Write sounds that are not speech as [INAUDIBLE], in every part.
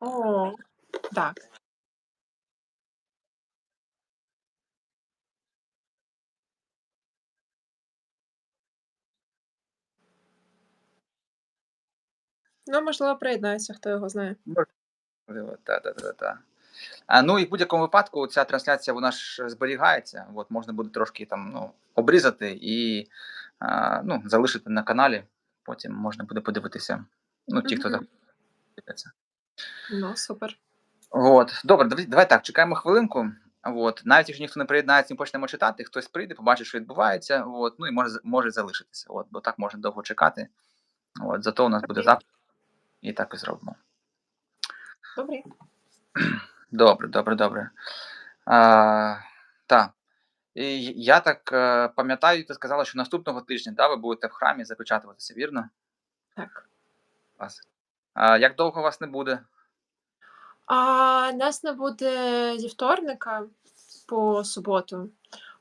О, так. Ну, можливо, приєднається, хто його знає. Можливо, та-та-та-та. А, ну і в будь-якому випадку ця трансляція вона ж зберігається. От можна буде трошки там ну, обрізати і а, ну, залишити на каналі. Потім можна буде подивитися. Ну, ті, хто Мгм. дивиться. Ну, супер. От, добре, давай, давай так, чекаємо хвилинку. От, навіть якщо ніхто не приєднається, ми почнемо читати, хтось прийде, побачить, що відбувається. От, ну і може, може залишитися. От, бо так можна довго чекати. От, зато у нас буде запис, і так і зробимо. Добре. [CLEARS THROAT] Добре, добре, добре. А, так. І я так е, пам'ятаю, ти сказала, що наступного тижня да, ви будете в храмі запечатуватися, вірно? Так. Вас. А, як довго вас не буде? А, нас не буде зі вторника по суботу,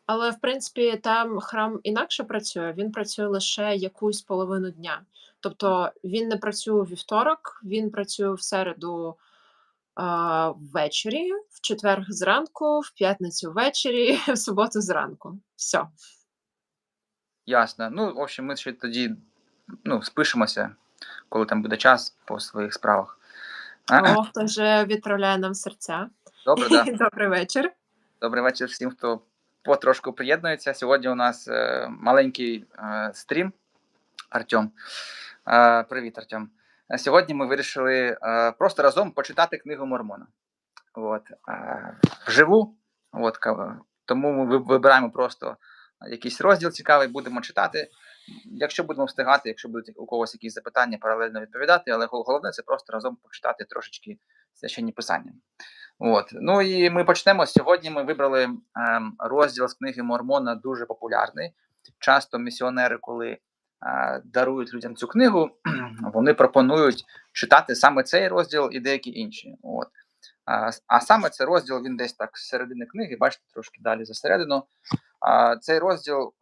але в принципі там храм інакше працює. Він працює лише якусь половину дня. Тобто він не працює вівторок, він працює в середу а, ввечері, в четвер зранку, в п'ятницю ввечері, [LAUGHS] в суботу зранку. Все. Ясно. Ну, в общем, ми ще тоді ну, спишемося, коли там буде час по своїх справах. О, хто вже відправляє нам серця. Добре, да. [LAUGHS] Добрий вечір. Добрий вечір всім, хто потрошку приєднується. Сьогодні у нас е, маленький е, стрім. Артем. Е, привіт, Артем. Е, Сьогодні ми вирішили е, просто разом почитати книгу Мормона. От, е, вживу. От, тому ми вибираємо просто якийсь розділ цікавий, будемо читати. Якщо будемо встигати, якщо будуть у когось якісь запитання, паралельно відповідати, але головне це просто разом почитати трошечки священні писання. От. Ну і ми почнемо. Сьогодні ми вибрали ем, розділ з книги Мормона, дуже популярний. Часто місіонери, коли е, дарують людям цю книгу, [CLEARS THROAT] вони пропонують читати саме цей розділ і деякі інші. От. А, саме цей розділ він десь так з середини книги, бачите, трошки далі за середину. А, цей розділ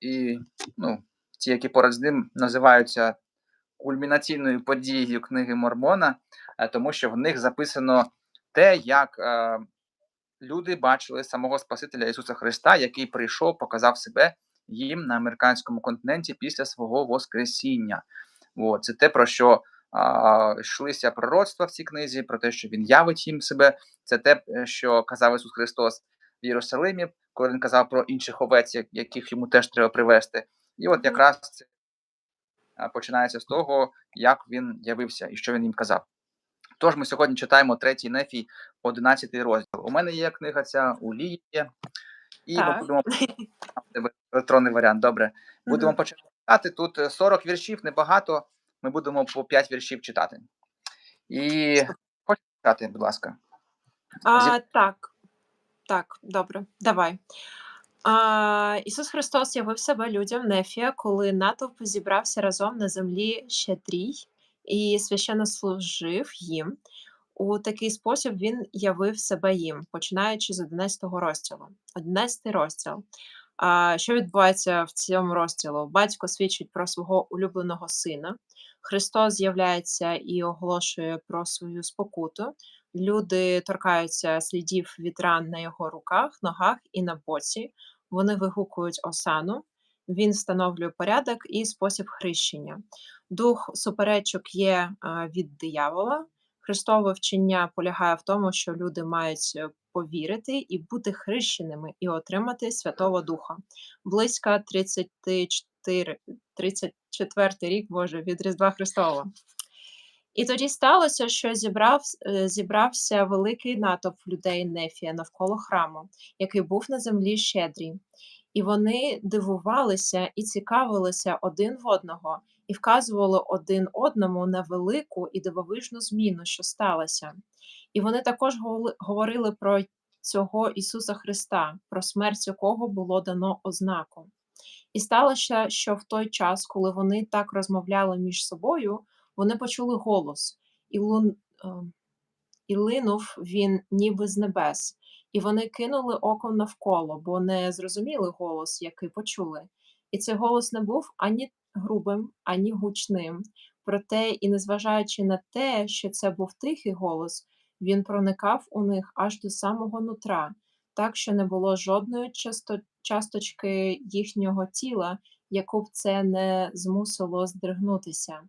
і ну, ті, які поряд з ним називаються кульмінаційною подією книги Мормона, е, тому що в них записано те, як е, люди бачили самого Спасителя Ісуса Христа, який прийшов, показав себе їм на американському континенті після свого Воскресіння. От, це те, про що а, йшлися пророцтва в цій книзі, про те, що він явить їм себе. Це те, е, що казав Ісус Христос в Єрусалимі, коли він казав про інших овець, яких йому теж треба привести. І от якраз це починається з того, як він явився і що він їм казав. Тож ми сьогодні читаємо третій нефій, 11 розділ. У мене є книга ця, у Лії є. І ми будемо [LAUGHS] електронний варіант. Добре. Будемо Мгм. починати. Тут е, 40 віршів, небагато. Ми будемо по 5 віршів читати. І хочете читати, будь ласка. А, так, так, добре, давай. А, Ісус Христос явив себе людям Нефія, коли натовп зібрався разом на землі щедрій і священно служив їм. У такий спосіб він явив себе їм, починаючи з 11 розділу. 11 розділ. А, що відбувається в цьому розділу? Батько свідчить про свого улюбленого сина. Христос з'являється і оголошує про свою спокуту. Люди торкаються слідів від ран на його руках, ногах і на боці. Вони вигукують осану. Він встановлює порядок і спосіб хрещення. Дух суперечок є від диявола. Христове вчення полягає в тому, що люди мають е, повірити і бути хрещеними і отримати Святого Духа. Близько 34, 34 рік Боже від Різдва Христового. І тоді сталося, що зібрав, е, зібрався великий натовп людей Нефія навколо храму, який був на землі щедрій. І вони дивувалися і цікавилися один в одного, і вказували один одному на велику і дивовижну зміну, що сталася. І вони також говорили про цього Ісуса Христа, про смерть якого було дано ознаку. І сталося, що в той час, коли вони так розмовляли між собою, вони почули голос, і, лун, е, і линув він ніби з небес. І вони кинули оком навколо, бо не зрозуміли голос, який почули. І цей голос не був ані грубим, ані гучним. Проте, і незважаючи на те, що це був тихий голос, він проникав у них аж до самого нутра, так що не було жодної часто- часточки їхнього тіла, яку б це не змусило здригнутися.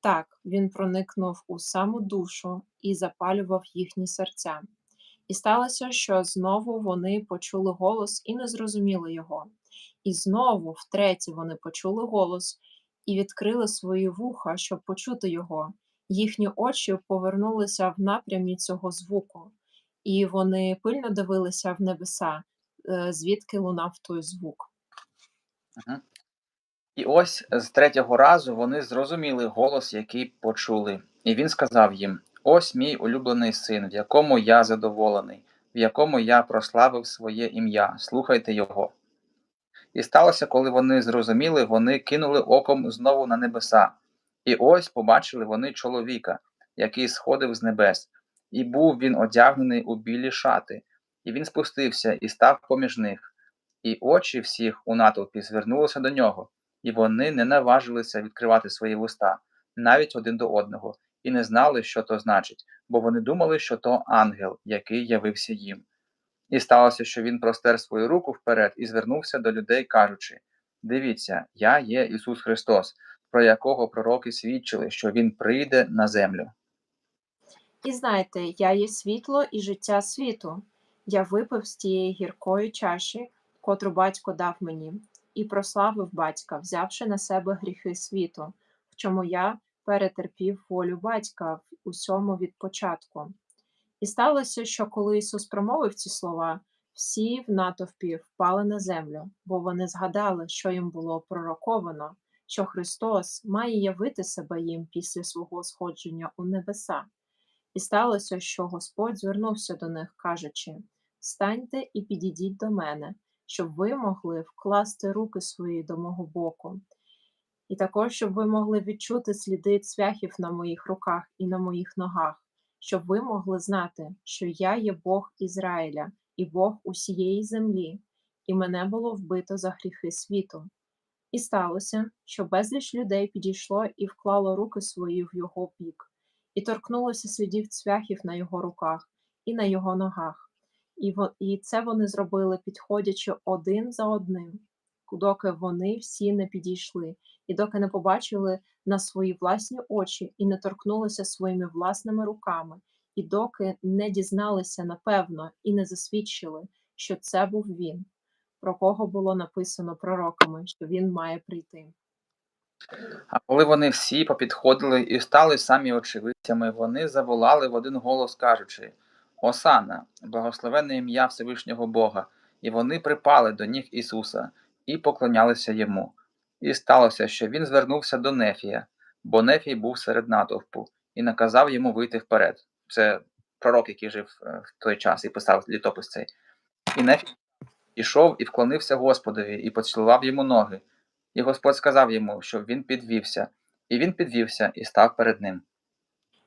Так, він проникнув у саму душу і запалював їхні серця. І сталося, що знову вони почули голос і не зрозуміли його. І знову, втретє, вони почули голос і відкрили свої вуха, щоб почути його. Їхні очі повернулися в напрямі цього звуку, і вони пильно дивилися в небеса, е, звідки лунав той звук. Мгм. І ось з третього разу вони зрозуміли голос, який почули. І він сказав їм: Ось мій улюблений син, в якому я задоволений, в якому я прославив своє ім'я. Слухайте його. І сталося, коли вони зрозуміли, вони кинули оком знову на небеса. І ось побачили вони чоловіка, який сходив з небес, і був він одягнений у білі шати, і він спустився і став поміж них. І очі всіх у натовпі звернулися до нього, і вони не наважилися відкривати свої вуста, навіть один до одного, і не знали, що то значить, бо вони думали, що то ангел, який явився їм. І сталося, що він простер свою руку вперед і звернувся до людей, кажучи: Дивіться, я є Ісус Христос, про якого пророки свідчили, що Він прийде на землю. І знайте, я є світло і життя світу. Я випив з тієї гіркої чаші, котру батько дав мені, і прославив батька, взявши на себе гріхи світу, в чому я перетерпів волю батька в усьому від початку. І сталося, що коли Ісус промовив ці слова, всі в натовпі впали на землю, бо вони згадали, що їм було пророковано, що Христос має явити себе їм після свого сходження у небеса. І сталося, що Господь звернувся до них, кажучи: Станьте і підійдіть до мене, щоб ви могли вкласти руки свої до мого боку, і також, щоб ви могли відчути сліди цвяхів на моїх руках і на моїх ногах, щоб ви могли знати, що я є Бог Ізраїля і Бог усієї землі, і мене було вбито за гріхи світу. І сталося, що безліч людей підійшло і вклало руки свої в його бік, і торкнулося слідів цвяхів на його руках і на його ногах. І, і це вони зробили, підходячи один за одним, доки вони всі не підійшли, і доки не побачили на свої власні очі і не торкнулися своїми власними руками, і доки не дізналися напевно і не засвідчили, що це був він, про кого було написано пророками, що він має прийти. А коли вони всі попідходили і стали самі очевидцями, вони заволали в один голос, кажучи: Осана, благословенне ім'я Всевишнього Бога, і вони припали до ніг Ісуса і поклонялися йому. І сталося, що він звернувся до Нефія, бо Нефій був серед натовпу, і наказав йому вийти вперед. Це пророк, який жив е, в той час і писав літопис цей. І Нефій ішов і вклонився Господові, і поцілував йому ноги. І Господь сказав йому, щоб він підвівся, і він підвівся і став перед ним.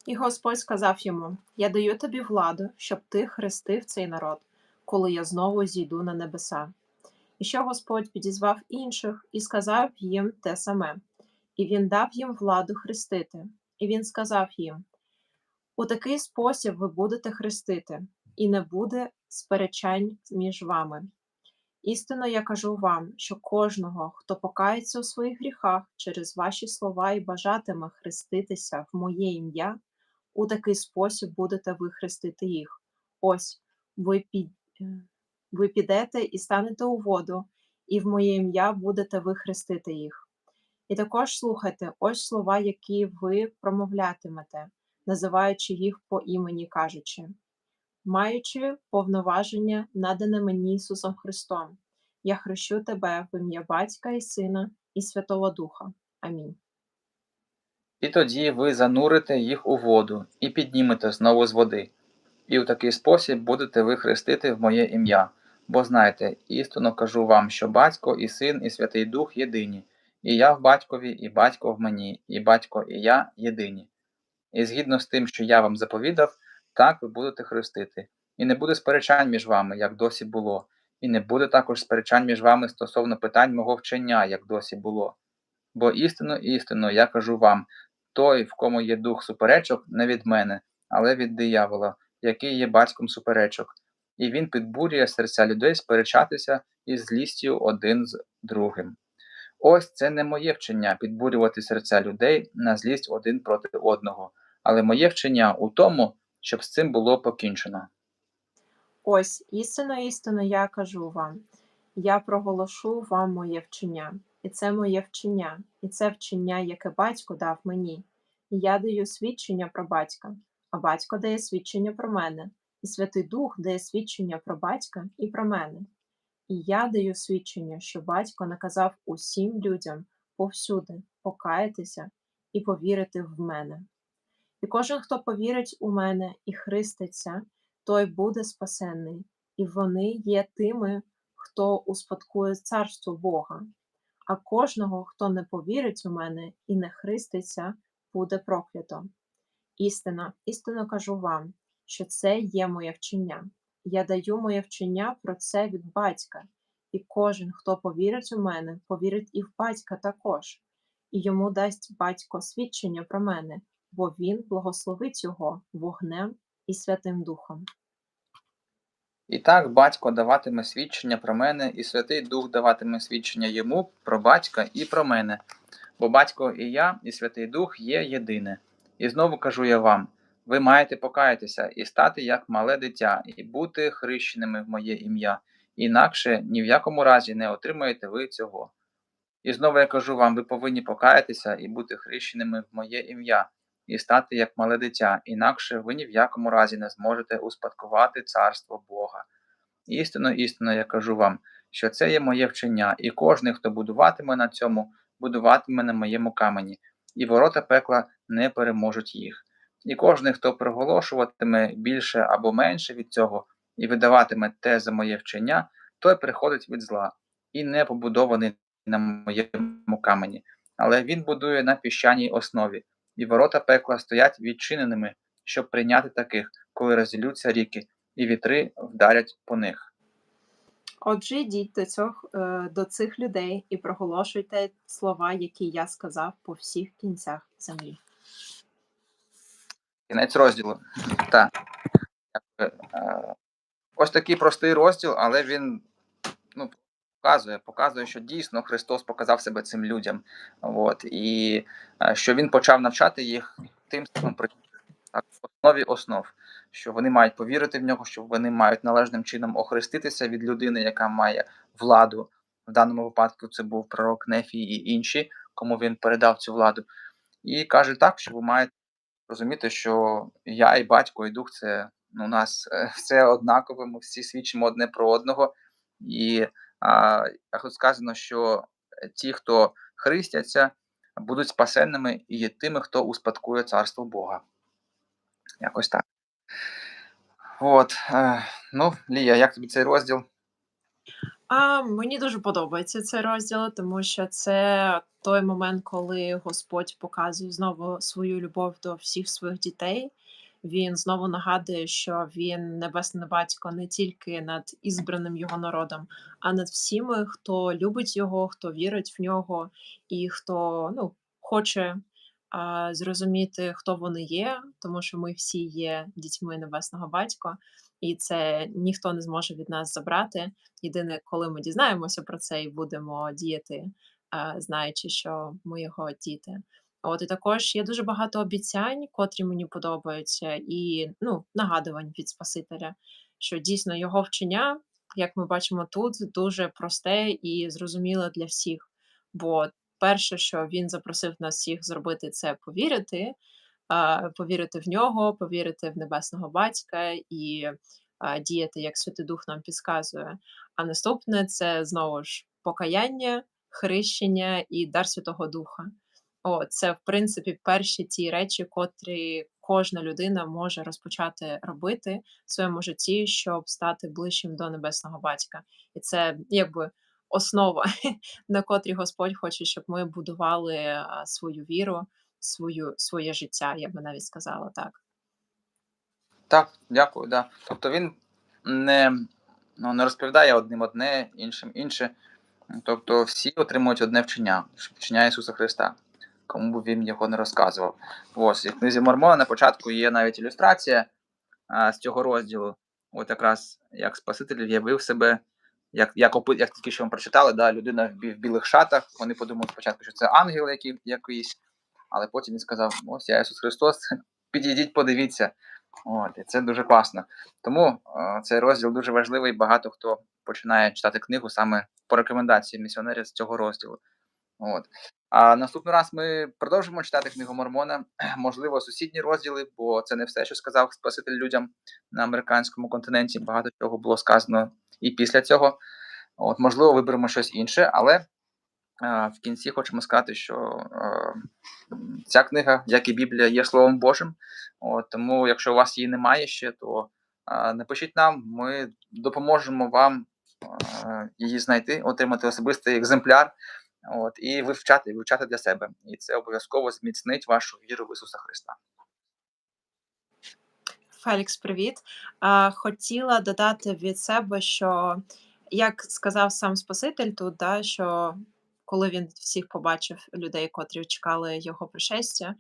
І Господь сказав йому: Я даю тобі владу, щоб ти хрестив цей народ, коли я знову зійду на небеса. І що Господь підізвав інших і сказав їм те саме, і він дав їм владу хрестити. І він сказав їм: У такий спосіб ви будете хрестити, і не буде сперечань між вами. Істинно я кажу вам, що кожного, хто покається у своїх гріхах через ваші слова і бажатиме хреститися в моє ім'я, у такий спосіб будете ви хрестити їх. Ось ви, під, е, ви підете і станете у воду, і в моє ім'я будете ви хрестити їх. І також слухайте ось слова, які ви промовлятимете, називаючи їх по імені, кажучи маючи повноваження, надане мені Ісусом Христом. Я хрещу тебе в ім'я Батька і Сина і Святого Духа. Амінь. І тоді ви занурите їх у воду і піднімете знову з води. І у такий спосіб будете ви хрестити в моє ім'я. Бо знайте, істинно кажу вам, що батько і син, і Святий Дух єдині, і я в батькові, і батько в мені, і батько і я єдині. І згідно з тим, що я вам заповідав, так ви будете хрестити. І не буде сперечань між вами, як досі було, і не буде також сперечань між вами стосовно питань мого вчення, як досі було. Бо істинно, істинно, я кажу вам, той, в кому є дух суперечок, не від мене, але від диявола, який є батьком суперечок, і він підбурює серця людей сперечатися із злістю один з другим. Ось це не моє вчення підбурювати серця людей на злість один проти одного, але моє вчення у тому, щоб з цим було покінчено. Ось істинно, істинно я кажу вам. Я проголошу вам моє вчення, і це моє вчення, і це вчення, яке батько дав мені. І я даю свідчення про батька, а батько дає свідчення про мене, і Святий Дух дає свідчення про батька і про мене. І я даю свідчення, що батько наказав усім людям повсюди покаятися і повірити в мене. І кожен, хто повірить у мене і хреститься, той буде спасенний, і вони є тими, хто успадкує царство Бога. А кожного, хто не повірить у мене і не хреститься, буде проклято. Істина, істинно кажу вам, що це є моє вчення. Я даю моє вчення про це від батька, і кожен, хто повірить у мене, повірить і в батька також, і йому дасть батько свідчення про мене, бо він благословить його вогнем і Святим Духом. І так батько даватиме свідчення про мене, і Святий Дух даватиме свідчення йому про батька і про мене. Бо батько і я, і Святий Дух є єдине. І знову кажу я вам: ви маєте покаятися і стати як мале дитя, і бути хрещеними в моє ім'я, інакше ні в якому разі не отримаєте ви цього. І знову я кажу вам: ви повинні покаятися і бути хрещеними в моє ім'я, і стати як мале дитя, інакше ви ні в якому разі не зможете успадкувати царство Бога. Істинно, істинно я кажу вам, що це є моє вчення, і кожен, хто будуватиме на цьому, будуватиме на моєму камені, і ворота пекла не переможуть їх. І кожен, хто проголошуватиме більше або менше від цього, і видаватиме те за моє вчення, той приходить від зла, і не побудований на моєму камені, але він будує на піщаній основі, і ворота пекла стоять відчиненими, щоб прийняти таких, коли розділються ріки, і вітри вдарять по них. Отже, йдіть до цього, е, до цих людей і проголошуйте слова, які я сказав по всіх кінцях землі. Кінець розділу. Так. Е, Ось такий простий розділ, але він ну, показує, показує, що дійсно Христос показав себе цим людям. От, і е, що Він почав навчати їх тим самим так, в основі основ, що вони мають повірити в нього, що вони мають належним чином охреститися від людини, яка має владу. В даному випадку це був пророк Нефій і інші, кому він передав цю владу. І каже так, що ви маєте розуміти, що я і батько, і дух це ну, у нас е, все однакове, ми всі свідчимо одне про одного. І тут сказано, що ті, хто хрестяться, будуть спасенними і є тими, хто успадкує царство Бога. Якось так. От, е, ну, Лія, як тобі цей розділ? А мені дуже подобається цей розділ, тому що це той момент, коли Господь показує знову свою любов до всіх своїх дітей. Він знову нагадує, що він небесний батько не тільки над ізбраним його народом, а над всіми, хто любить його, хто вірить в нього, і хто ну, хоче а, зрозуміти, хто вони є, тому що ми всі є дітьми небесного батька, і це ніхто не зможе від нас забрати. Єдине, коли ми дізнаємося про це і будемо діяти, а, знаючи, що ми його діти. От і також є дуже багато обіцянь, котрі мені подобаються, і ну, нагадувань від Спасителя, що дійсно його вчення, як ми бачимо тут, дуже просте і зрозуміле для всіх. Бо перше, що він запросив нас всіх зробити, це повірити, повірити в нього, повірити в небесного батька і діяти, як Святий Дух нам підказує. А наступне це знову ж покаяння, хрещення і дар Святого Духа. О, це, в принципі, перші ті речі, котрі кожна людина може розпочати робити в своєму житті, щоб стати ближчим до небесного батька. І це якби основа, [LAUGHS] на котрій Господь хоче, щоб ми будували свою віру, свою, своє життя, я би навіть сказала так. Так, дякую. Да. Тобто він не, ну, не розповідає одним одне, іншим інше. Тобто всі отримують одне вчення, вчення Ісуса Христа. Кому б він його не розказував. Ось, і в книзі Мормона на початку є навіть ілюстрація а, з цього розділу. От якраз як Спаситель явив себе, як як, опи, як тільки що ми прочитали, да, людина в білих шатах. Вони подумали спочатку, що це ангел який, якийсь, але потім він сказав: Ось я Ісус Христос, [LAUGHS] підійдіть, подивіться. От, І це дуже класно. Тому о, цей розділ дуже важливий. Багато хто починає читати книгу саме по рекомендації місіонерів з цього розділу. От. А наступний раз ми продовжимо читати книгу Мормона, [CLEARS THROAT] можливо, сусідні розділи, бо це не все, що сказав Спаситель людям на американському континенті. Багато чого було сказано і після цього. От, Можливо, виберемо щось інше, але а, в кінці хочемо сказати, що а, ця книга, як і Біблія, є Словом Божим. От, Тому, якщо у вас її немає ще, то а, напишіть нам, ми допоможемо вам її знайти, отримати особистий екземпляр. От, і вивчати, вивчати для себе. І це обов'язково зміцнить вашу віру в Ісуса Христа. Фелікс, привіт. Хотіла додати від себе, що як сказав сам Спаситель тут, да, що коли він всіх побачив людей, котрі чекали його пришестя,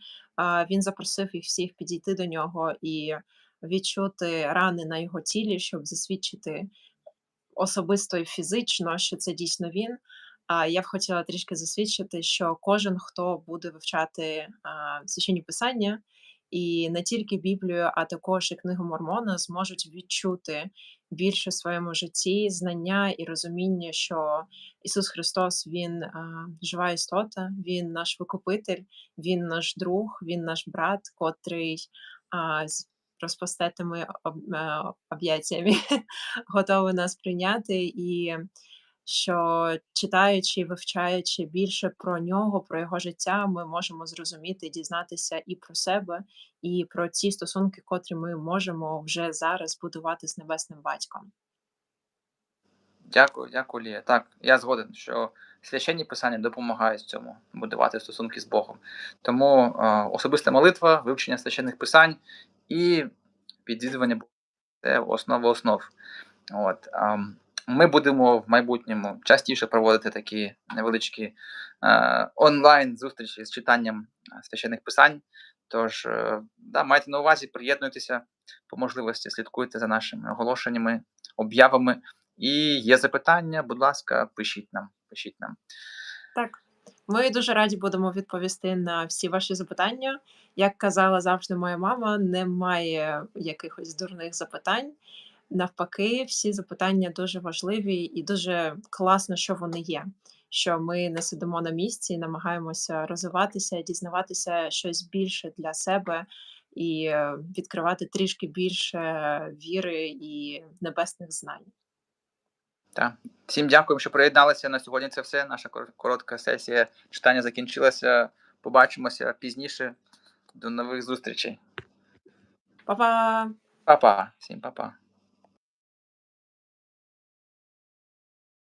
він запросив їх всіх підійти до нього і відчути рани на його тілі, щоб засвідчити особисто і фізично, що це дійсно він. А я б хотіла трішки засвідчити, що кожен, хто буде вивчати а, священні писання, і не тільки Біблію, а також і книгу Мормона, зможуть відчути більше в своєму житті знання і розуміння, що Ісус Христос Він жива істота, Він наш викупитель, Він наш друг, Він наш брат, котрий з розпостетими е, об'яттями [LAUGHS] готовий нас прийняти. І що читаючи і вивчаючи більше про нього, про його життя, ми можемо зрозуміти, дізнатися і про себе, і про ті стосунки, котрі ми можемо вже зараз будувати з небесним батьком. Дякую, дякую, Лія. Так, я згоден, що священні писання допомагають цьому будувати стосунки з Богом. Тому е, особиста молитва, вивчення священних писань і відвідування Бога це основа основ. От, е, ми будемо в майбутньому частіше проводити такі невеличкі е, онлайн зустрічі з читанням священних писань. Тож, е, да, майте на увазі, приєднуйтеся по можливості, слідкуйте за нашими оголошеннями, об'явами. І є запитання, будь ласка, пишіть нам. Пишіть нам. Так, ми дуже раді будемо відповісти на всі ваші запитання. Як казала завжди моя мама, немає якихось дурних запитань. Навпаки, всі запитання дуже важливі і дуже класно, що вони є. Що ми не сидимо на місці, і намагаємося розвиватися, дізнаватися щось більше для себе і е, відкривати трішки більше віри і небесних знань. Так. Всім дякую, що приєдналися. На сьогодні це все. Наша коротка сесія читання закінчилася. Побачимося пізніше. До нових зустрічей. Па-па! Па-па. Всім па-па.